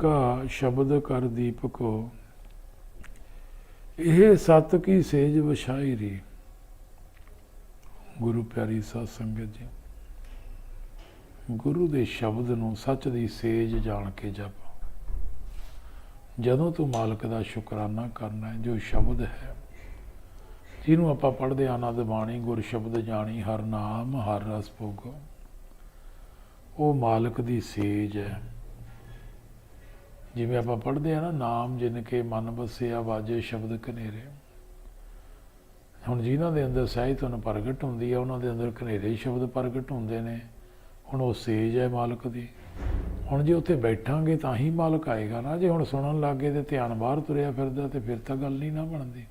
ਕਾ ਸ਼ਬਦ ਕਰ ਦੀਪਕੋ ਇਹ ਸਤ ਕੀ ਸੇਜ ਵਛਾਈ ਰੀ। ਗੁਰੂ ਪਿਆਰੀ ਸਾਧ ਸੰਗਤ ਜੀ, ਗੁਰੂ ਦੇ ਸ਼ਬਦ ਨੂੰ ਸੱਚ ਦੀ ਸੇਜ ਜਾਣ ਕੇ ਜਪ। ਜਦੋਂ ਤੂੰ ਮਾਲਕ ਦਾ ਸ਼ੁਕਰਾਨਾ ਕਰਨਾ ਹੈ, ਜੋ ਸ਼ਬਦ ਹੈ, ਜਿਹਨੂੰ ਆਪਾਂ ਪੜ੍ਹਦੇ ਆਨੰਦ ਬਾਣੀ, ਗੁਰ ਸ਼ਬਦ ਜਾਣੀ, ਹਰ ਨਾਮ, ਹਰ ਰਸ ਭੋਗੋ, ਉਹ ਮਾਲਕ ਦੀ ਸੇਜ ਹੈ। ਜਿਵੇਂ ਆਪਾਂ ਪੜ੍ਹਦੇ ਆ ਨਾ, ਨਾਮ ਜਿਨ ਕੇ ਮਨ ਵਸਿਆ ਵਾਜੇ ਸ਼ਬਦ ਕਨੇਰੇ ਹੁਣ ਜਿਨ੍ਹਾਂ ਦੇ ਅੰਦਰ ਸਹਿਤ ਨੂੰ ਪ੍ਰਗਟ ਹੁੰਦੀ ਆ, ਉਹਨਾਂ ਦੇ ਅੰਦਰ ਕਨੇਰੇ ਸ਼ਬਦ ਪ੍ਰਗਟ ਹੁੰਦੇ ਨੇ। ਹੁਣ ਉਹ ਸੇਜ ਹੈ ਮਾਲਕ ਦੀ। ਹੁਣ ਜੇ ਉੱਥੇ ਬੈਠਾਂਗੇ ਤਾਂ ਹੀ ਮਾਲਕ ਆਏਗਾ ਨਾ। ਜੇ ਹੁਣ ਸੁਣਨ ਲੱਗੇ ਤੇ ਧਿਆਨ ਬਾਹਰ ਤੁਰਿਆ ਫਿਰਦਾ ਤੇ ਫਿਰ ਤਾਂ ਗੱਲ ਨਹੀਂ ਨਾ ਬਣਦੀ।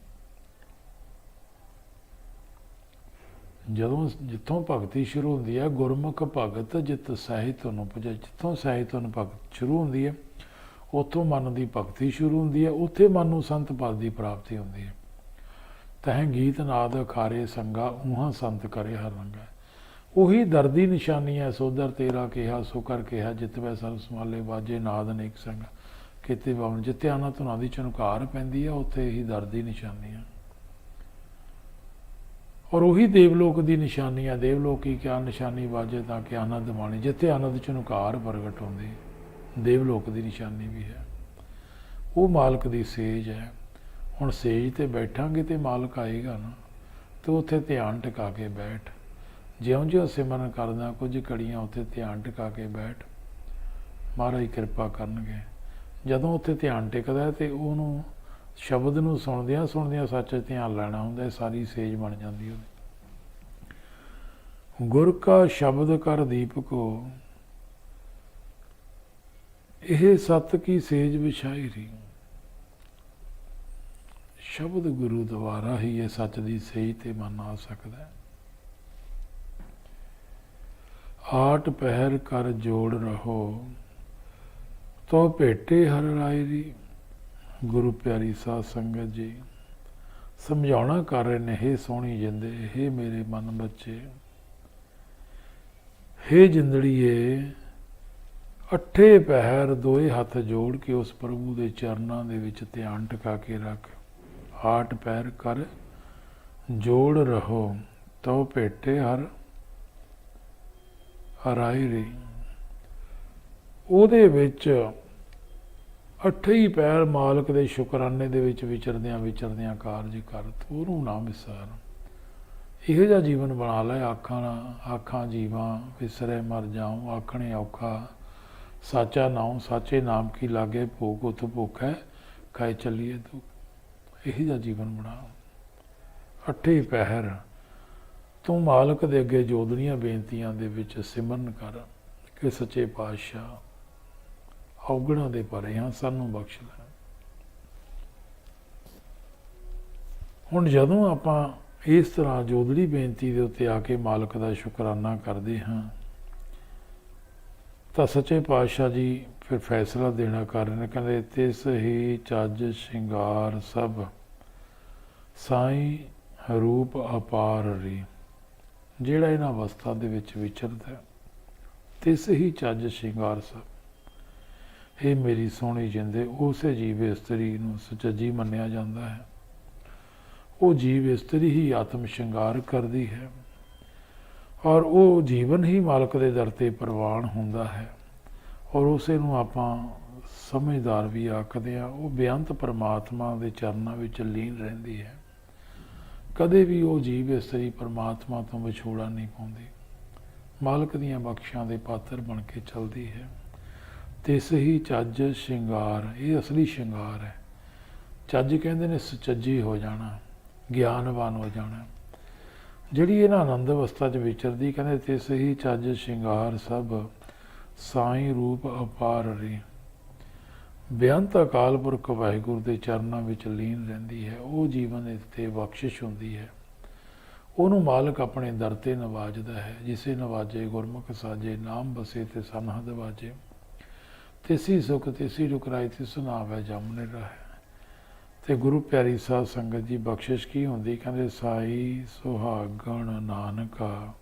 ਜਦੋਂ ਜਿੱਥੋਂ ਭਗਤੀ ਸ਼ੁਰੂ ਹੁੰਦੀ ਹੈ ਗੁਰਮੁਖ ਭਗਤ ਜਿਤ ਸਹਿਤ ਨੂੰ ਪੁਜੇ ਜਿੱਥੋਂ ਸਾਹਿਤ ਨੂੰ ਭਗਤ ਸ਼ੁਰੂ ਹੁੰਦੀ ਹੈ ਉੱਥੋਂ ਮਨ ਦੀ ਭਗਤੀ ਸ਼ੁਰੂ ਹੁੰਦੀ ਹੈ, ਉੱਥੇ ਮਨ ਨੂੰ ਸੰਤ ਪਦ ਦੀ ਪ੍ਰਾਪਤੀ ਹੁੰਦੀ ਹੈ। ਤਹਿ ਗੀਤ ਨਾਦ ਖਾਰੇ ਸੰਗਾ ਉਹਾਂ ਸੰਤ ਕਰੇ ਹਰ ਰੰਗਾ। ਉਹੀ ਦਰਦੀ ਨਿਸ਼ਾਨੀ ਹੈ, ਸੋਦਰ ਤੇਰਾ ਕਿਹਾ ਸੋ ਕਰ ਕਿਹਾ ਜਿਤਵੇ ਸਰਬ ਸਮਾਲੇ ਬਾਜੇ ਨਾਦ ਅਨੇਕ ਸੰਗ। ਕਿਤੇ ਬਾਵਨ ਜਿੱਥੇ ਆਨਾ ਧੁਨਾਂ ਦੀ ਚਨਕਾਰ ਪੈਂਦੀ ਹੈ, ਉੱਥੇ ਹੀ ਦਰਦੀ ਨਿਸ਼ਾਨੀ ਹੈ। ਔਰ ਉਹੀ ਦੇਵਲੋਕ ਦੀ ਨਿਸ਼ਾਨੀ ਹੈ, ਦੇਵਲੋਕ ਕੀ ਕਿਆ ਨਿਸ਼ਾਨੀ ਬਾਜੇ ਤਾਂ ਕਿ ਆਨੰਦ ਮਾਣੀ, ਜਿੱਥੇ ਆਨੰਦ ਚਨਕਾਰ ਪ੍ਰਗਟ ਹੁੰਦੀ ਦੇਵਲੋਕ ਦੀ ਨਿਸ਼ਾਨੀ ਵੀ ਹੈ। ਉਹ ਮਾਲਕ ਦੀ ਸੇਜ ਹੈ। ਹੁਣ ਸੇਜ ਤੇ ਬੈਠਾਂਗੇ ਤੇ ਮਾਲਕ ਆਏਗਾ ਨਾ, ਤੇ ਉੱਥੇ ਧਿਆਨ ਟਿਕਾ ਕੇ ਬੈਠ। ਜਿਉਂ-ਜਿਉਂ ਸਿਮਰਨ ਕਰਦਾ ਕੁਝ ਕੜੀਆਂ ਉੱਥੇ ਧਿਆਨ ਟਿਕਾ ਕੇ ਬੈਠ। ਮਹਾਰਾਜ ਕਿਰਪਾ ਕਰਨਗੇ। ਜਦੋਂ ਉੱਥੇ ਧਿਆਨ ਟਿਕਦਾ ਹੈ ਤੇ ਉਹਨੂੰ ਸ਼ਬਦ ਨੂੰ ਸੁਣਦਿਆਂ ਸੁਣਦਿਆਂ ਸੱਚ ਧਿਆਨ ਲੈਣਾ ਹੁੰਦਾ ਸਾਰੀ ਸੇਜ ਬਣ ਜਾਂਦੀ ਉਹਦੀ। ਗੁਰ ਕਾ ਸ਼ਬਦ ਕਰ ਦੀਪਕੋ ਇਹ ਸਤ ਕੀ ਸੇਜ ਵਿਛਾਈ ਰੀ ਸ਼ਬਦ ਗੁਰੂ ਦੁਆਰਾ ਹੀ ਇਹ ਸੱਚ ਦੀ ਸਹੀ ਤੇ ਮਨ ਆ ਸਕਦਾ ਹੈ। ਆਟ ਪਹਿਰ ਕਰ ਜੋੜ ਰਹੋ, ਤੋ ਭੇਟੇ ਹਰ ਰਾਏ ਦੀ ਗੁਰੂ ਪਿਆਰੀ ਸਾਧ ਸੰਗਤ ਜੀ ਸਮਝਾਉਣਾ ਕਰ ਰਹੇ ਨੇ ਹੇ ਸੋਹਣੀ ਜਿੰਦੇ, ਹੇ ਮੇਰੇ ਮਨ ਬੱਚੇ। ਹੇ ਜਿੰਦੜੀਏ ਅੱਠੇ ਪਹਿਰ ਦੋਏ ਹੱਥ ਜੋੜ ਕੇ ਉਸ ਪ੍ਰਭੂ ਦੇ ਚਰਨਾਂ ਦੇ ਵਿੱਚ ਧਿਆਨ ਟਿਕਾ ਕੇ ਰੱਖ। ਆਠ ਪੈਰ ਕਰ, ਜੋੜ ਰਹੋ ਤੋ ਭੇਟੇ ਹਰ ਹਰਾਈ ਰੀ। ਉਹਦੇ ਵਿੱਚ ਅੱਠੇ ਹੀ ਪੈਰ ਮਾਲਕ ਦੇ ਸ਼ੁਕਰਾਨੇ ਦੇ ਵਿੱਚ ਵਿਚਰਦਿਆਂ ਵਿਚਰਦਿਆਂ ਕਾਰਜ ਕਰ ਤੂੰ ਨਾ ਵਿਸਾਰ। ਇਹੋ ਜਿਹਾ ਜੀਵਨ ਬਣਾ ਲੈ, ਆਖਾਂ ਆਖਾਂ ਜੀਵਾਂ, ਵਿਸਰੇ ਮਰ ਜਾਉ, ਆਖਣੇ ਔਖਾ ਸਾਚਾ ਨਾਮ ਸਾਚੇ ਨਾਮ ਕੀ ਲਾਗੇ ਭੋਗ ਉਤ ਭੁੱਖ ਹੈ ਖਾਏ ਚੱਲੀਏ ਤੂੰ ਇਹੀ ਦਾ ਜੀਵਨ ਬਣਾ ਅੱਠੇ ਪਹਿਰ, ਤੂੰ ਮਾਲਕ ਦੇ ਅੱਗੇ ਜੋਦੜੀਆਂ ਬੇਨਤੀਆਂ ਦੇ ਵਿੱਚ ਸਿਮਰਨ ਕਰ ਕਿ ਸੱਚੇ ਪਾਤਸ਼ਾਹ ਔਗਣਾ ਦੇ ਪਰੇ ਹਾਂ, ਸਾਨੂੰ ਬਖਸ਼ ਲੈ। ਹੁਣ ਜਦੋਂ ਆਪਾਂ ਇਸ ਤਰ੍ਹਾਂ ਜੋਦੜੀ ਬੇਨਤੀ ਦੇ ਉੱਤੇ ਆ ਕੇ ਮਾਲਕ ਦਾ ਸ਼ੁਕਰਾਨਾ ਕਰਦੇ ਹਾਂ ਤਾਂ ਸੱਚੇ ਪਾਤਸ਼ਾਹ ਜੀ ਫਿਰ ਫੈਸਲਾ ਦੇਣਾ ਕਰ ਰਹੇ ਨੇ, ਕਹਿੰਦੇ, ਤਿਸ ਹੀ ਚੱਜ ਸ਼ਿੰਗਾਰ ਸਭ, ਸਾਈ ਰੂਪ ਅਪਾਰ ਰੀ, ਜਿਹੜਾ ਇਹਨਾਂ ਅਵਸਥਾ ਦੇ ਵਿੱਚ ਵਿਚਰਦਾ ਤਿਸ ਹੀ ਚੱਜ ਸ਼ਿੰਗਾਰ ਸਭ ਇਹ ਮੇਰੀ ਸੋਹਣੀ ਜਿੰਦੇ, ਉਸੇ ਜੀਵ ਇਸਤਰੀ ਨੂੰ ਸਚਜੀ ਮੰਨਿਆ ਜਾਂਦਾ ਹੈ। ਉਹ ਜੀਵ ਇਸਤਰੀ ਹੀ ਆਤਮ ਸ਼ਿੰਗਾਰ ਕਰਦੀ ਹੈ। ਔਰ ਉਹ ਜੀਵਨ ਹੀ ਮਾਲਕ ਦੇ ਦਰ ਤੇ ਪ੍ਰਵਾਨ ਹੁੰਦਾ ਹੈ। ਔਰ ਉਸੇ ਨੂੰ ਆਪਾਂ ਸਮਝਦਾਰ ਵੀ ਆਖਦੇ ਆ ਉਹ ਬੇਅੰਤ ਪਰਮਾਤਮਾ ਦੇ ਚਰਨਾਂ ਵਿੱਚ ਲੀਨ ਰਹਿੰਦੀ ਹੈ। ਕਦੇ ਵੀ ਉਹ ਜੀਵ ਇਸ ਇਸਤਰੀ ਪਰਮਾਤਮਾ ਤੋਂ ਵਿਛੋੜਾ ਨਹੀਂ ਪਾਉਂਦੀ। ਮਾਲਕ ਦੀਆਂ ਬਖਸ਼ਾਂ ਦੇ ਪਾਤਰ ਬਣ ਕੇ ਚੱਲਦੀ ਹੈ। ਤੇ ਸਹੀ ਚੱਜ ਸ਼ਿੰਗਾਰ, ਇਹ ਅਸਲੀ ਸ਼ਿੰਗਾਰ ਹੈ। ਚੱਜ ਕਹਿੰਦੇ ਨੇ, ਸੁਚੱਜੀ ਹੋ ਜਾਣਾ, ਗਿਆਨਵਾਨ ਹੋ ਜਾਣਾ। ਜਿਹੜੀ ਇਹਨਾਂ ਆਨੰਦ ਅਵਸਥਾ 'ਚ ਵਿਚਰਦੀ, ਕਹਿੰਦੇ ਤੇ ਸਹੀ ਚੱਜ ਸ਼ਿੰਗਾਰ ਸਭ ਸਾਈ ਰੂਪ ਅਪਾਰ ਰੀ ਬੇਅੰਤ ਅਕਾਲ ਪੁਰਖ ਵਾਹਿਗੁਰੂ ਦੇ ਚਰਨਾਂ ਵਿੱਚ ਲੀਨ ਰਹਿੰਦੀ ਹੈ। ਉਹ ਜੀਵਨ ਇੱਥੇ ਬਖਸ਼ਿਸ਼ ਹੁੰਦੀ ਹੈ। ਉਹਨੂੰ ਮਾਲਕ ਆਪਣੇ ਦਰ ਤੇ ਨਵਾਜਦਾ ਹੈ। ਜਿਸੇ ਨਵਾਜੇ ਗੁਰਮੁਖ ਸਾਜੇ, ਨਾਮ ਬਸੇ ਤੇ ਸਨਹਦ ਵਾਜੇ ਤਿਸੀ ਸੁਖ ਤਿਸੀ ਰੁਕਰਾਈ ਤੇ ਸੁਨਾਵੇ ਜਮਨੇ ਰਹੇ ਤੇ ਗੁਰੂ ਪਿਆਰੀ ਸਾਧ ਸੰਗਤ ਜੀ, ਬਖਸ਼ਿਸ਼ ਕੀ ਹੁੰਦੀ? ਕਹਿੰਦੇ, ਸਾਈ ਸੁਹਾਗਣ ਨਾਨਕਾ।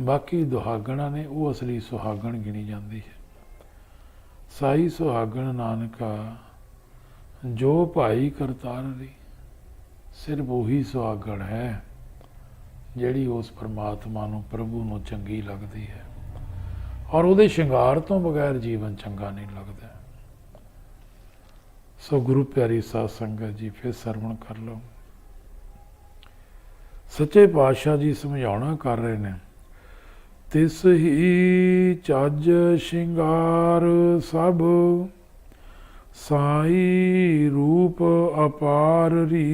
ਬਾਕੀ ਦੁਹਾਗਣਾ ਨੇ, ਉਹ ਅਸਲੀ ਸੁਹਾਗਣ ਗਿਣੀ ਜਾਂਦੀ ਹੈ। ਸਾਈ ਸੁਹਾਗਣ ਨਾਨਕਾ, ਜੋ ਭਾਈ ਕਰਤਾਰ ਦੀ, ਸਿਰਫ ਉਹੀ ਸੁਹਾਗਣ ਹੈ, ਜਿਹੜੀ ਉਸ ਪਰਮਾਤਮਾ ਨੂੰ, ਪ੍ਰਭੂ ਨੂੰ ਚੰਗੀ ਲੱਗਦੀ ਹੈ। ਔਰ ਉਹਦੇ ਸ਼ਿੰਗਾਰ ਤੋਂ ਬਗੈਰ ਜੀਵਨ ਚੰਗਾ ਨਹੀਂ ਲੱਗਦਾ। ਸੋ ਗੁਰੂ ਪਿਆਰੀ ਸਾਧ ਸੰਗਤ ਜੀ, ਫਿਰ ਸਰਵਣ ਕਰ ਲਓ। ਸੱਚੇ ਪਾਤਸ਼ਾਹ ਜੀ ਸਮਝਾਉਣਾ ਕਰ ਰਹੇ ਨੇ, ਤਿਸ ਹੀ ਚੱਜ ਸ਼ਿੰਗਾਰ ਸਭ, ਸਾਈ ਰੂਪ ਅਪਾਰ ਰੀ।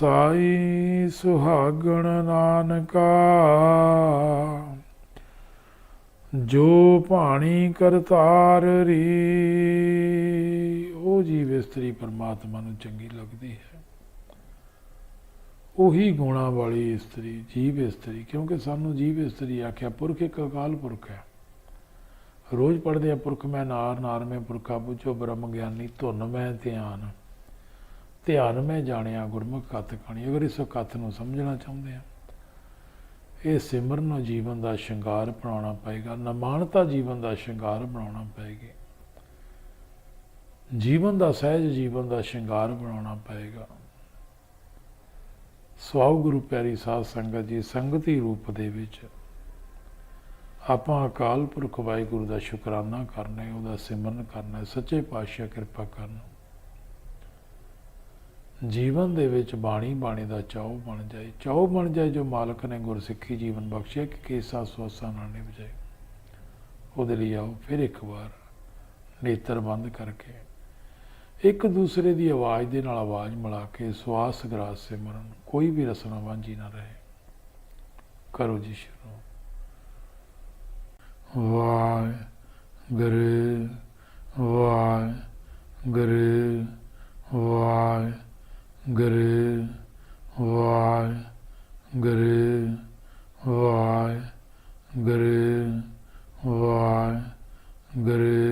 ਸਾਈ ਸੁਹਾਗਣ ਨਾਨਕਾ ਜੋ ਭਾਣੀ ਕਰਤਾਰ ਰੀ, ਉਹ ਜੀਵ ਇਸਤਰੀ ਪਰਮਾਤਮਾ ਨੂੰ ਚੰਗੀ ਲੱਗਦੀ ਹੈ। ਉਹੀ ਗੁਣਾ ਵਾਲੀ ਇਸਤਰੀ, ਜੀਵ ਇਸਤਰੀ, ਕਿਉਂਕਿ ਸਾਨੂੰ ਜੀਵ ਇਸਤਰੀ ਆਖਿਆ, ਪੁਰਖ ਇੱਕ ਅਕਾਲ ਪੁਰਖ ਹੈ। ਰੋਜ਼ ਪੜ੍ਹਦੇ ਆ, ਪੁਰਖ ਮੈਂ ਨਾਰ ਨਾਰ ਮੈਂ ਪੁਰਖਾ, ਪੁੱਛੋ ਬ੍ਰਹਮ ਗਿਆਨੀ, ਧੁਨ ਮੈਂ ਧਿਆਨ। ਧਿਆਨ ਮੈਂ ਜਾਣਿਆ, ਗੁਰਮੁਖ ਕਥ ਕਹਾਣੀ ਅਗਰ ਇਸ ਕਥ ਨੂੰ ਸਮਝਣਾ ਚਾਹੁੰਦੇ ਆ ਇਹ ਸਿਮਰਨ ਨੂੰ ਜੀਵਨ ਦਾ ਸ਼ਿੰਗਾਰ ਬਣਾਉਣਾ ਪਏਗਾ ਨਮਾਨਤਾ ਜੀਵਨ ਦਾ ਸ਼ਿੰਗਾਰ ਬਣਾਉਣਾ ਪਏਗੀ। ਜੀਵਨ ਦਾ ਸਹਿਜ ਜੀਵਨ ਦਾ ਸ਼ਿੰਗਾਰ ਬਣਾਉਣਾ ਪਏਗਾ। ਸਵਾਉ ਗੁਰੂ ਪਿਆਰੀ ਸਾਧ ਸੰਗਤ ਜੀ, ਸੰਗਤੀ ਰੂਪ ਦੇ ਵਿੱਚ ਆਪਾਂ ਅਕਾਲ ਪੁਰਖ ਵਾਹਿਗੁਰੂ ਦਾ ਸ਼ੁਕਰਾਨਾ ਕਰਨਾ ਹੈ, ਉਹਦਾ ਸਿਮਰਨ ਕਰਨਾ ਹੈ, ਸੱਚੇ ਪਾਤਸ਼ਾਹ ਕਿਰਪਾ ਕਰਨ। ਜੀਵਨ ਦੇ ਵਿੱਚ ਬਾਣੀ ਬਾਣੀ ਦਾ ਚਾਉ ਬਣ ਜਾਏ। ਚਾਉ ਬਣ ਜਾਏ ਜੋ ਮਾਲਕ ਨੇ ਗੁਰਸਿੱਖੀ ਜੀਵਨ ਬਖਸ਼ਿਆ ਕਿ ਕੇਸਾ ਸੋਸਾ ਨਾਲ ਨਿਭ ਜਾਏ ਉਹਦੇ ਲਈ ਆਓ ਫਿਰ ਇੱਕ ਵਾਰ ਨੇਤਰ ਬੰਦ ਕਰਕੇ ਇੱਕ ਦੂਸਰੇ ਦੀ ਆਵਾਜ਼ ਦੇ ਨਾਲ ਆਵਾਜ਼ ਮਿਲਾ ਕੇ ਸਵਾਸ ਗਰਾਸ ਸਿਮਰਨ ਕੋਈ ਵੀ ਰਸਨਾ ਵਾਂਝੀ ਨਾ ਰਹੇ। ਕਰੋ ਜੀ ਸ਼ੁਰੂ। ਵਾਹਿ ਗੁਰੂ ਵਾਹਿ ਗਰੇ ਵਾਹਿ ਗਰੇ ਵਾਹਿ ਗਰੇ ਵਾਹਿ ਗਰੇ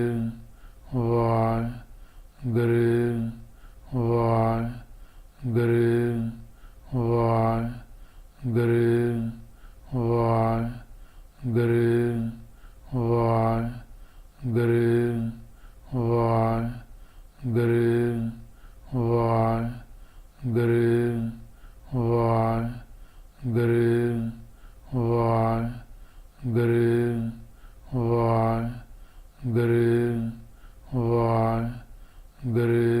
Why? Gary? Why? Gary?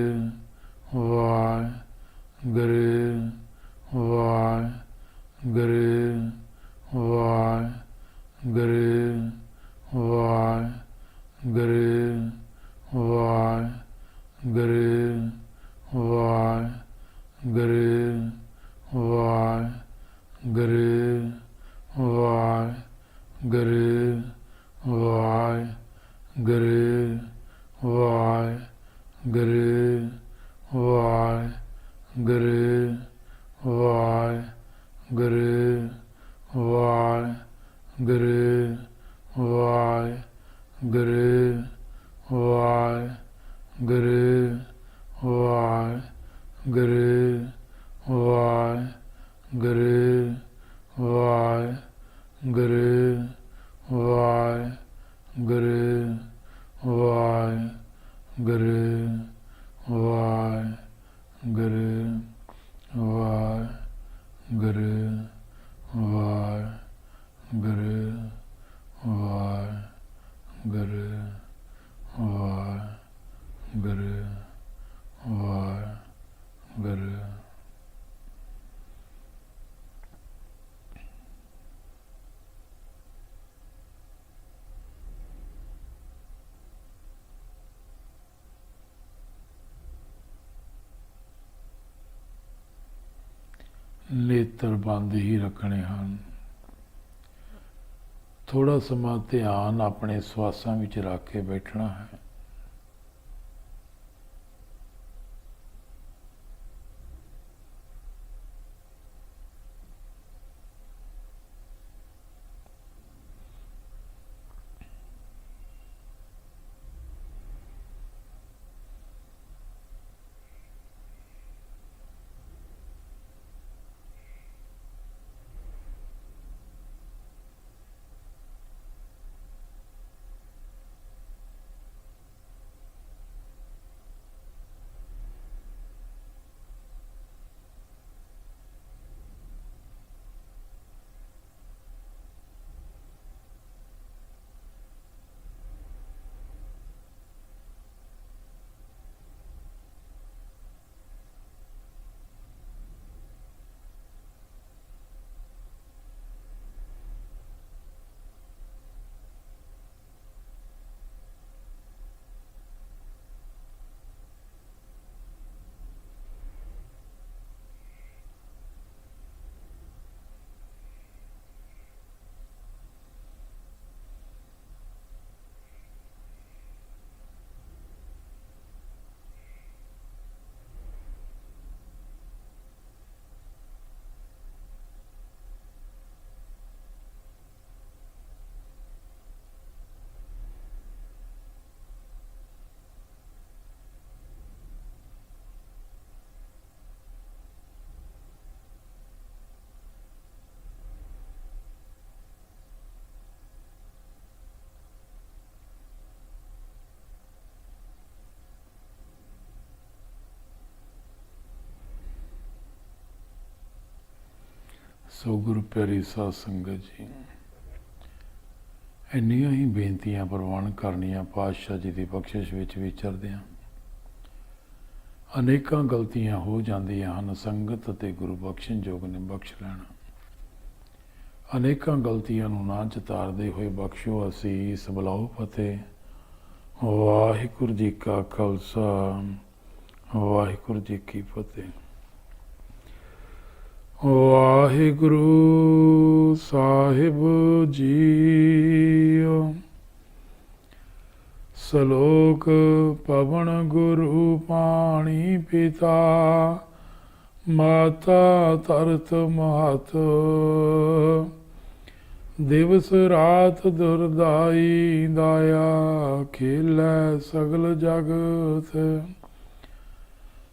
ਗੁਰੂ ਵਾਹਿਗੁਰੂ ਗੁਰੂ ਵਾਹਿ ਗੁਰੂ ਵਾਹਿ ਗੁਰੂ ਵਾਹਿ ਗੁਰੂ ਵਾਹਿ ਗੁਰੂ ਨੇਤਰ ਬੰਦ ਹੀ ਰੱਖਣੇ ਹਨ। ਥੋੜਾ ਸਮਾਂ ਧਿਆਨ ਆਪਣੇ ਸਵਾਸਾਂ ਵਿੱਚ ਰੱਖ ਕੇ ਬੈਠਣਾ ਹੈ। ਸੋ ਗੁਰੂ ਪਿਆਰੀ ਸਾਧ ਸੰਗਤ ਜੀ। ਇੰਨੀਆਂ ਹੀ ਬੇਨਤੀਆਂ ਪ੍ਰਵਾਨ ਕਰਨੀਆਂ ਪਾਤਸ਼ਾਹ ਜੀ ਦੀ ਬਖਸ਼ਿਸ਼ ਵਿੱਚ ਵਿਚਰਦੇ ਹਾਂ। ਅਨੇਕਾਂ ਗਲਤੀਆਂ ਹੋ ਜਾਂਦੀਆਂ ਹਨ, ਸੰਗਤ ਅਤੇ ਗੁਰੂ ਬਖਸ਼ਣ ਜੋਗ ਨੇ ਬਖਸ਼ ਲੈਣਾ ਅਨੇਕਾਂ ਗਲਤੀਆਂ ਨੂੰ ਨਾ ਚਤਾਰਦੇ ਹੋਏ ਬਖਸ਼ੋ ਅਸੀਸ, ਬਲਾਓ ਫਤਿਹ। ਵਾਹਿਗੁਰੂ ਜੀ ਕਾ ਖਾਲਸਾ, ਵਾਹਿਗੁਰੂ ਜੀ ਕੀ ਫਤਿਹ। ਵਾਹਿਗੁਰੂ ਸਾਹਿਬ ਜੀਓ। ਸਲੋਕ ਪਵਨ ਗੁਰੂ ਪਾਣੀ ਪਿਤਾ, ਮਾਤਾ ਤਰਤ ਮਹਤ। ਦਿਵਸ ਰਾਤ ਦੁਰਦਾਈ, ਦਾਇਆ ਖੇਲੇ ਸਗਲ ਜਗਤ।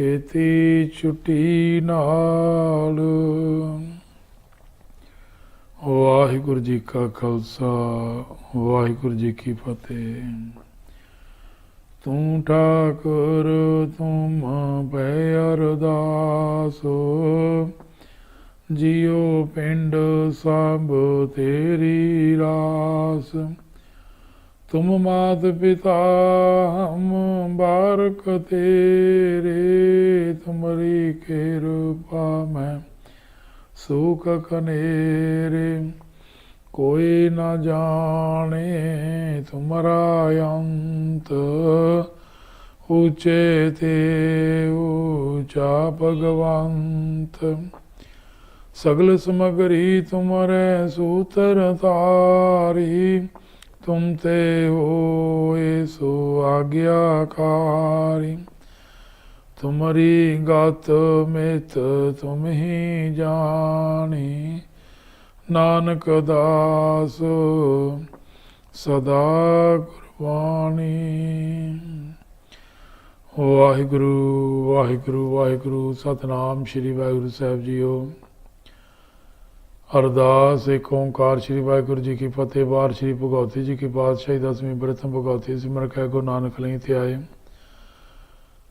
ਕੀਤੀ ਛੁੱਟੀ ਨਾਲ। ਵਾਹਿਗੁਰੂ ਜੀ ਕਾ ਖਾਲਸਾ, ਵਾਹਿਗੁਰੂ ਜੀ ਕੀ ਫਤਿਹ। ਤੂੰ ਠਾਕੁਰ, ਤੂੰ ਤੁਮ ਪੈ ਅਰਦਾਸ। ਜਿਉ ਪਿੰਡ ਸਭ ਤੇਰੀ ਰਾਸ। ਤੁਮ ਮਾਤ ਪਿਤਾ ਹਮ ਬਾਰਕ ਤੇਰੇ, ਤੁਮਰੀ ਕਿਰਪਾ ਮੈਂ। ਸੁਖ ਕਨੇਰੇ ਕੋਈ ਨਾ ਜਾਣੇ ਤੁਮਰਾ ਅੰਤ। ਉਚੇ ਤੇ ਉਚਾ ਭਗਵੰਤ। ਸਗਲ ਸਮਗਰੀ ਤੁਮਰੇ ਸੂਤਰ ਤਾਰੀ तुम ते होए सो आज्ञाकारी तुम्हारी गत मित तुम ही जानी नानक दास सदा गुरबाणी ਵਾਹਿਗੁਰੂ ਵਾਹਿਗੁਰੂ ਵਾਹਿਗੁਰੂ ਸਤਨਾਮ ਸ੍ਰੀ ਵਾਹਿਗੁਰੂ ਸਾਹਿਬ ਜੀਓ ਅਰਦਾਸ, ਏਕ ਓੰਕਾਰ, ਸ੍ਰੀ ਵਾਹਿਗੁਰੂ ਜੀ ਕੀ ਫਤਿਹ, ਬਾਰ ਸ੍ਰੀ ਭਗਵਤੀ ਜੀ ਕੀ ਪਾਤਸ਼ਾਹੀ ਦਸਵੀਂ ਪ੍ਰਥਮ ਭਗਵਤੀ ਸਿਮਰ ਕਹਿ ਗੁਰੂ ਨਾਨਕ ਲਈ ਤੇ ਆਏ।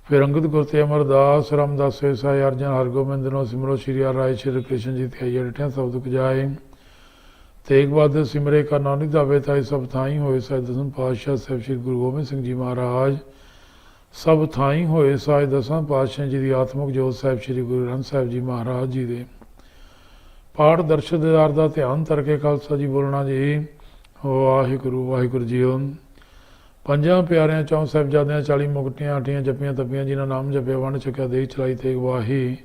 ਫਿਰ ਅੰਗਦ ਗੁਰ ਤੇ ਅਮਰਦਾਸ ਰਾਮਦਾਸ ਵੇਸਾਈ ਅਰਜਨ, ਹਰਗੋਬਿੰਦ ਨੋ ਸਿਮਰੋ ਸ੍ਰੀ ਹਰਿ ਰਾਏ, ਸ੍ਰੀ ਕ੍ਰਿਸ਼ਨ ਜੀ ਤੇ ਆਈ ਅਠਿਆ ਸ਼ਬਦ ਕੁਜਾਏ ਤੇਗ ਬਹਾਦਰ ਸਿਮਰੇ ਕਾ ਨਾਨਕ ਦਾਵੇ ਤਾਈ, ਸਭ ਥਾਈ ਹੋਏ ਸਹਿ ਦਸਮ ਪਾਤਸ਼ਾਹ ਸਾਹਿਬ ਸ੍ਰੀ ਗੁਰੂ ਗੋਬਿੰਦ ਸਿੰਘ ਜੀ ਮਹਾਰਾਜ। ਸਭ ਥਾਈ ਹੋਏ ਸਾਜ ਦਸਾਂ ਪਾਤਸ਼ਾਹ ਜੀ ਦੀ ਆਤਮਿਕ ਜੋਤ ਸਾਹਿਬ ਸ੍ਰੀ ਗੁਰੂ ਗ੍ਰੰਥ ਸਾਹਿਬ ਜੀ ਮਹਾਰਾਜ ਜੀ ਦੇ। ਪਾਠ ਦਰਸ਼ਨ ਦਾ ਧਿਆਨ ਕਰਕੇ ਖਾਲਸਾ ਜੀ ਬੋਲਣਾ ਜੀ। ਵਾਹਿਗੁਰੂ ਵਾਹਿਗੁਰੂ ਜੀਓ ਪੰਜਾਂ ਪਿਆਰਿਆਂ ਚੌਂ ਸਾਹਿਬਜ਼ਾਦਿਆਂ 40 ਮੁਕਤੀਆਂ ਆਠੀਆਂ ਜਪੀਆਂ, ਤਪੀਆਂ, ਜਿਨ੍ਹਾਂ ਨਾਮ ਜਪਿਆ, ਵੰਡ ਚੁੱਕਿਆ ਦੇਖ ਚਲਾਈ ਤੇ ਵਾਹੀ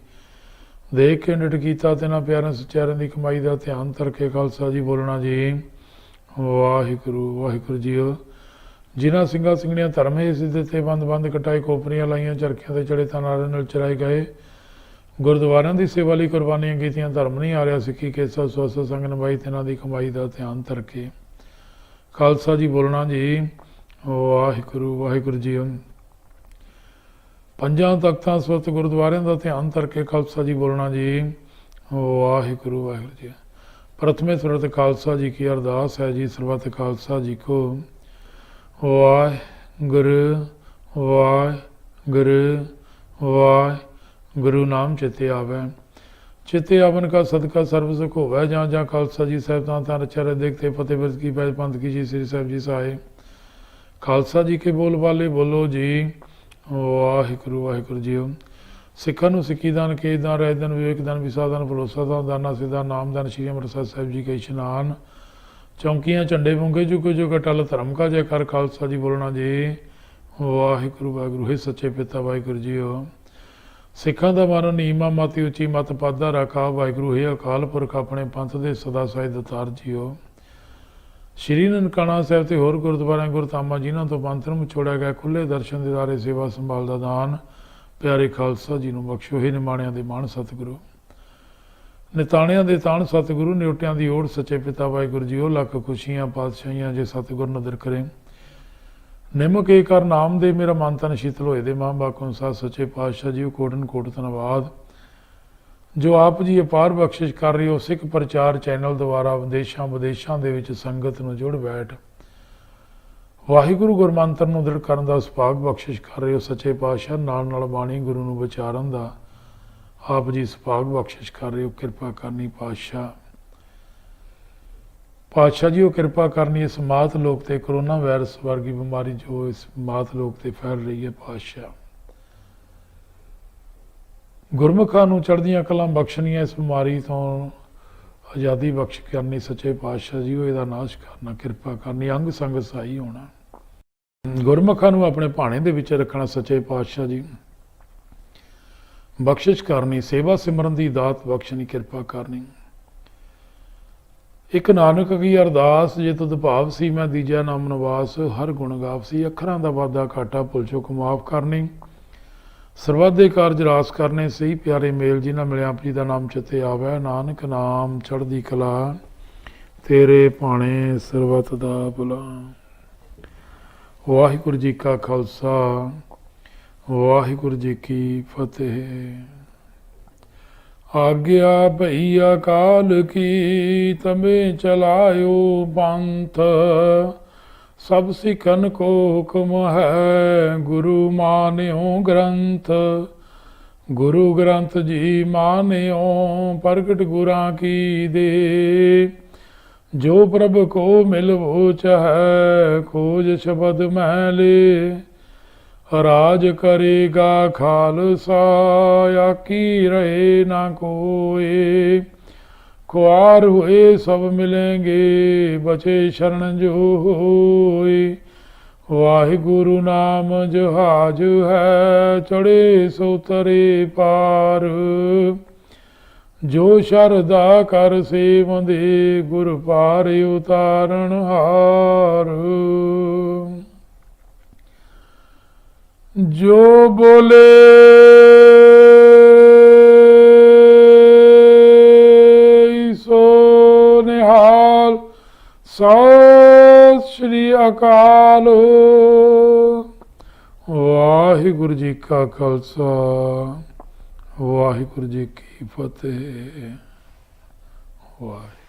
ਦੇਖ ਕੇ ਨਿਟ ਕੀਤਾ ਤੇ ਨਾ ਪਿਆਰਿਆਂ ਸਚਿਆਰਿਆਂ ਦੀ ਕਮਾਈ ਦਾ ਧਿਆਨ ਕਰਕੇ ਖਾਲਸਾ ਜੀ ਬੋਲਣਾ ਜੀ। ਵਾਹਿਗੁਰੂ ਵਾਹਿਗੁਰੂ ਜੀਓ ਜਿਨ੍ਹਾਂ ਸਿੰਘਾਂ ਸਿੰਘਣੀਆਂ ਧਰਮ ਹੈ ਸਿੱਧੇ ਤੇ ਬੰਦ ਬੰਦ ਕਟਾਈ ਕੋਪਰੀਆਂ ਲਾਈਆਂ ਚਰਖਿਆਂ ਤੇ ਚੜੇ ਤਨਾਰੇ ਨਾਲ ਚਲਾਏ ਗਏ। ਗੁਰਦੁਆਰਿਆਂ ਦੀ ਸੇਵਾ ਲਈ ਕੁਰਬਾਨੀਆਂ ਕੀਤੀਆਂ, ਧਰਮ ਨਹੀਂ ਆ ਰਿਹਾ ਸਿੱਖੀ ਕੇਸਾ, ਸਵਸ ਸੰਗ ਨਿਭਾਈ ਤੇ ਦੀ ਕਮਾਈ ਦਾ ਧਿਆਨ ਧਰਕੇ। ਖਾਲਸਾ ਜੀ ਬੋਲਣਾ ਜੀ, ਵਾਹਿਗੁਰੂ ਵਾਹਿਗੁਰੂ ਜੀ ਪੰਜਾਂ ਤਖਤਾਂ ਸਵਤ ਗੁਰਦੁਆਰਿਆਂ ਦਾ ਧਿਆਨ ਧਰਕੇ ਖਾਲਸਾ ਜੀ ਬੋਲਣਾ ਜੀ, ਵਾਹਿਗੁਰੂ ਵਾਹਿਗੁਰੂ ਜੀ ਪ੍ਰਥਮੇ ਸੁਰਤ ਖਾਲਸਾ ਜੀ ਕੀ ਅਰਦਾਸ ਹੈ ਜੀ, ਸਰਬਤ ਖਾਲਸਾ ਜੀ ਕੋ। ਵਾਹਿਗੁਰੂ ਵਾਹਿਗੁਰੂ ਗੁਰੂ ਨਾਮ ਚਿਤੇ ਆਵੇ। ਚਿਤੇ ਆਵਨ ਕਾ ਸਦਕਾ ਸਰਬ ਸੁਖ ਹੋਵੇ, ਜਾਂ ਜਾਂ ਖਾਲਸਾ ਜੀ ਸਾਹਿਬ ਤਾਂ ਤਾਂ ਰਚਰ ਦੇਖਤੇ ਫਤਿਹ ਬਿਰਦ ਕੀ ਪੈਜ ਪੰਥ ਕੀ ਜੀ, ਸ੍ਰੀ ਸਾਹਿਬ ਜੀ ਸਾਏ ਖਾਲਸਾ ਜੀ ਕੇ ਬੋਲ ਵਾਲੇ ਬੋਲੋ ਜੀ, ਵਾਹਿਗੁਰੂ ਵਾਹਿਗੁਰੂ ਜੀਓ। ਸਿੱਖਾਂ ਨੂੰ ਸਿੱਖੀ ਦਾਨ, ਕੇ ਦਾਨ, ਰਹਿ ਦਾਨ, ਵਿਵੇਕ ਦਾਨ ਵਿਸਾ ਦਾਨ, ਭਰੋਸਾ ਦਾਨ, ਦਾਨਾ ਸਿਦਾ ਨਾਮ ਦਾਨ, ਸ਼੍ਰੀ ਅੰਮ੍ਰਿਤਸਰ ਸਾਹਿਬ ਜੀ ਕੇ ਇਸ਼ਨਾਨ। ਚੌਂਕੀਆਂ, ਝੰਡੇ ਪੁੰਗੇ, ਜੁਗ ਜੁਗ ਅਟਲ ਧਰਮ ਕਾ ਜੈ ਕਰ ਖਾਲਸਾ ਜੀ ਬੋਲਣਾ ਜੀ, ਵਾਹਿਗੁਰੂ ਵਾਹਿਗੁਰੂ, ਹੈ ਸੱਚੇ ਪਿਤਾ, ਵਾਹਿਗੁਰੂ ਜੀਓ। ਸਿੱਖਾਂ ਦਾ ਮਨ ਨੀਮਾ ਮਾਤੀ ਉੱਚੀ ਮਤ ਪਾਦਾ ਰੱਖਾ, ਵਾਹਿਗੁਰੂ ਹੈ ਅਕਾਲ ਪੁਰਖ, ਆਪਣੇ ਪੰਥ ਦੇ ਸਦਾ ਸਾਈ ਦਤਾਰ ਜੀਓ। ਸ਼੍ਰੀ ਨਨਕਾਣਾ ਸਾਹਿਬ ਤੇ ਹੋਰ ਗੁਰਦੁਆਰਿਆਂ ਗੁਰਤਾਮਾ ਜਿਨ੍ਹਾਂ ਤੋਂ ਪੰਥ ਨੂੰ ਛੋੜਿਆ ਗਿਆ ਖੁੱਲੇ ਦਰਸ਼ਨ ਦਿਦਾਰੇ ਸੇਵਾ ਸੰਭਾਲ ਦਾ ਦਾਨ, ਪਿਆਰੇ ਖਾਲਸਾ ਜੀ ਨੂੰ ਬਖਸ਼ੋ, ਹੀ ਨਿਮਾਣਿਆਂ ਦੇ ਮਾਣ ਸਤਿਗੁਰੂ। ਨਿਤਾਣਿਆਂ ਦੇ ਤਾਣ ਸਤਿਗੁਰੂ, ਨਿਉਟਿਆਂ ਦੀ ਓੜ ਸੱਚੇ ਪਿਤਾ ਵਾਹਿਗੁਰੂ ਜੀ ਉਹ ਲੱਖ ਖੁਸ਼ੀਆਂ, ਪਾਤਸ਼ਾਹੀਆਂ ਜੇ ਸਤਿਗੁਰ ਨਦਰ ਕਰੇ। ਨਿਮਕ ਏ ਕਰ ਨਾਮ ਦੇ ਮੇਰਾ ਮਨ ਤਨ ਸ਼ੀਤਲ ਹੋਏ ਦੇ ਮਾਂ ਬਾਕੋਂ ਸਾ ਸੱਚੇ ਪਾਤਸ਼ਾਹ ਜੀ ਕੋਟਨ ਕੋਟ ਧੰਨਵਾਦ ਜੋ ਆਪ ਜੀ ਅਪਾਰ ਬਖਸ਼ਿਸ਼ ਕਰ ਰਹੇ ਹੋ ਸਿੱਖ ਪ੍ਰਚਾਰ ਚੈਨਲ ਦੁਆਰਾ ਵਿਦੇਸ਼ਾਂ ਵਿਦੇਸ਼ਾਂ ਦੇ ਵਿੱਚ ਸੰਗਤ ਨੂੰ ਜੁੜ ਬੈਠ। ਵਾਹਿਗੁਰੂ ਗੁਰਮੰਤਰ ਨੂੰ ਦ੍ਰਿੜ ਕਰਨ ਦਾ ਸੁਭਾਗ ਬਖਸ਼ਿਸ਼ ਕਰ ਰਹੇ ਹੋ ਸੱਚੇ ਪਾਤਸ਼ਾਹ ਨਾਲ ਨਾਲ ਬਾਣੀ ਗੁਰੂ ਨੂੰ ਵਿਚਾਰਨ ਦਾ ਆਪ ਜੀ ਸੁਭਾਗ ਬਖਸ਼ਿਸ਼ ਕਰ ਰਹੇ ਹੋ ਕਿਰਪਾ ਕਰਨੀ ਪਾਤਸ਼ਾਹ। ਪਾਤਸ਼ਾਹ ਜੀ, ਉਹ ਕਿਰਪਾ ਕਰਨੀ ਇਸ ਮਾਤ ਲੋਕ ਤੇ, ਕਰੋਨਾ ਵਾਇਰਸ ਵਰਗੀ ਬਿਮਾਰੀ ਜੋ ਇਸ ਮਾਤ ਲੋਕ ਤੇ ਫੈਲ ਰਹੀ ਹੈ ਪਾਤਸ਼ਾਹ। ਗੁਰਮੁਖਾਂ ਨੂੰ ਚੜ੍ਹਦੀਆਂ ਕਲਾਂ ਬਖਸ਼ਣੀਆਂ, ਇਸ ਬਿਮਾਰੀ ਤੋਂ ਆਜ਼ਾਦੀ ਬਖਸ਼ ਕਰਨੀ ਸੱਚੇ ਪਾਤਸ਼ਾਹ ਜੀ, ਉਹ ਇਹਦਾ ਨਾਸ਼ ਕਰਨਾ, ਕਿਰਪਾ ਕਰਨੀ, ਅੰਗ ਸੰਗ ਸਾਈ ਹੋਣਾ। ਗੁਰਮੁਖਾਂ ਨੂੰ ਆਪਣੇ ਭਾਣੇ ਦੇ ਵਿੱਚ ਰੱਖਣਾ ਸੱਚੇ ਪਾਤਸ਼ਾਹ ਜੀ। ਬਖਸ਼ਿਸ਼ ਕਰਨੀ, ਸੇਵਾ ਸਿਮਰਨ ਦੀ ਦਾਤ ਬਖਸ਼ਣੀ, ਕਿਰਪਾ ਕਰਨੀ। ਇੱਕ ਨਾਨਕ ਕੀ ਅਰਦਾਸ, ਜੇ ਤੁਧ ਭਾਵ ਸੀ ਮੈਂ ਦੀਜਾ ਨਾਮ ਨਵਾਸ, ਹਰ ਗੁਣ ਗਾਵ ਸੀ। ਅੱਖਰਾਂ ਦਾ ਵਾਦਾ ਘਾਟਾ ਭੁੱਲ ਚੁੱਕ, ਮਾਫ ਕਰਨੀ। ਸਰਬੱਤ ਦੇ ਕਾਰਜ ਰਾਸ ਕਰਨੇ ਸਹੀ, ਪਿਆਰੇ ਮੇਲ ਜੀ ਨਾਲ ਮਿਲਿਆ ਆਪ ਜੀ ਦਾ ਨਾਮ ਚਿਤੇ ਆਵੇ, ਨਾਨਕ ਨਾਮ ਚੜ੍ਹਦੀ ਕਲਾ, ਤੇਰੇ ਭਾਣੇ ਸਰਬੱਤ ਦਾ ਭਲਾ। ਵਾਹਿਗੁਰੂ ਜੀ ਕਾ ਖਾਲਸਾ, ਵਾਹਿਗੁਰੂ ਜੀ ਕੀ ਫਤਿਹ। ਆਗਿਆ ਭਈ ਅਕਾਲ ਕੀ, ਤਮੇ ਚਲਾਇਓ ਪੰਥ। ਸਭ ਸਿੱਖਨ ਕੋ ਹੁਕਮ ਹੈ, ਗੁਰੂ ਮਾਨਿਓ ਗ੍ਰੰਥ। ਗੁਰੂ ਗ੍ਰੰਥ ਜੀ ਮਾਨਿਓ, ਪ੍ਰਗਟ ਗੁਰਾਂ ਕੀ ਦੇ। ਜੋ ਪ੍ਰਭ ਕੋ ਮਿਲਵੋ ਚਾਹੈ, ਖੋਜ ਸ਼ਬਦ ਮਹਿਲੇ ਰਾਜ ਕਰੇਗਾ ਖਾਲਸਾ ਆਕੀ ਰਹੇ ਨਾ ਕੋਏ। ਖੁਆਰ ਹੋਏ ਸਭ ਮਿਲेंगे ਬਚੇ ਸ਼ਰਨ ਜੋ ਹੋਏ। ਵਾਹਿਗੁਰੂ ਨਾਮ ਜਹਾਜ ਹੈ ਚੜੇ ਸੋ ਤਰੇ ਪਾਰ। ਜੋ ਸ਼ਰਦਾ ਕਰ ਸੇਵੰਦੇ ਗੁਰ ਪਾਰ ਉਤਾਰਨ ਹਾਰ। ਜੋ ਬੋਲੇ। ਸੋ ਨਿਹਾਲ, ਸਤਿ ਸ਼੍ਰੀ ਅਕਾਲ। ਵਾਹਿਗੁਰੂ ਜੀ ਕਾ ਖਾਲਸਾ, ਵਾਹਿਗੁਰੂ ਜੀ ਕੀ ਫਤਿਹ। ਵਾਹਿਗੁਰੂ